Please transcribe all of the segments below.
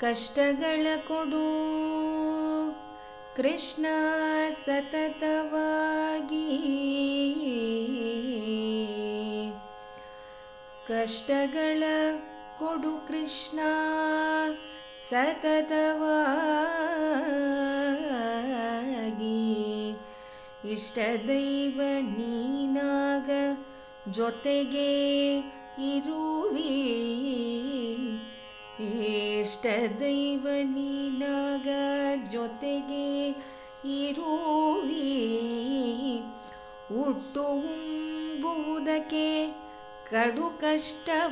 ಕಷ್ಟಗಳ ಕೊಡು ಕೃಷ್ಣ ಸತತವಾಗಿ ಕಷ್ಟಗಳ ಕೊಡು ಕೃಷ್ಣ, ಸತತವಾಗಿ. ಇಷ್ಟ ದೈವ ನೀನಾಗ ಜೊತೆಗೆ ಇರುವಿ. ಇಷ್ಟ ದೈವ ನೀನಾಗ ಜೊತೆಗೆ ಇರುವಿ. ಹುಟ್ಟು ಉಂಬುವುದಕ್ಕೆ ಕಡು ಕಷ್ಟವಾಗೆ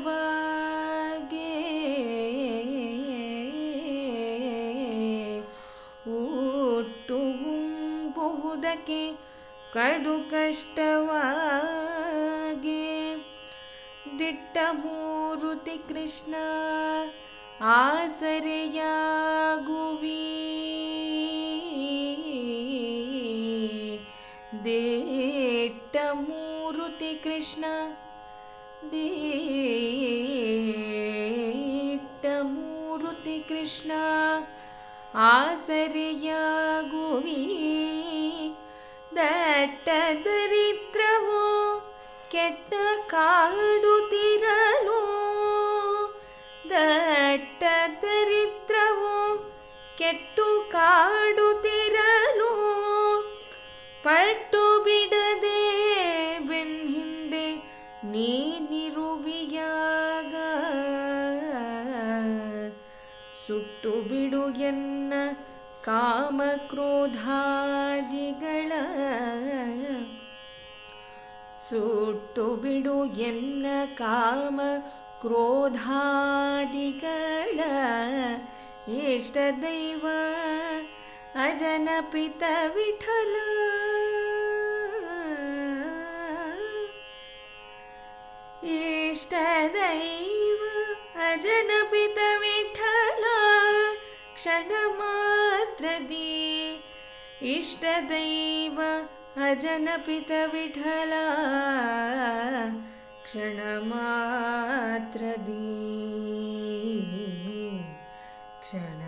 ಹುಟ್ಟು ಉಂಬುವುದಕ್ಕೆ ಕಡು ಕಷ್ಟವಾಗೆ ದಿಟ್ಟ ಮೂರುತಿ ಕೃಷ್ಣ ಆಸರೆಯಾಗುವಿ ದಿಟ್ಟ ಮೂರುತಿ ಕೃಷ್ಣ ದಿಟ್ಟ ಮೂರುತಿ ಕೃಷ್ಣ ಆಸರೆಯಾಗುವಿ ದಟ್ಟ ದರಿದ್ರವು ಕೆಟ್ಟ ಕಾಡುತ್ತಿರಲು ನೀನಿರುವಿಯಾಗ ಸುಟ್ಟು ಬಿಡು ಎನ್ನ ಕಾಮ ಕ್ರೋಧಾದಿಗಳ ಸುಟ್ಟು ಬಿಡು ಎನ್ನ ಕಾಮ ಕ್ರೋಧಾದಿಗಳ ಇಷ್ಟ ದೈವ ಅಜನ ಪಿತ ವಿಠಲ. इष्टदैव अजनपितविठल क्षण इष्टदैव अजनपितविठला क्षण क्षण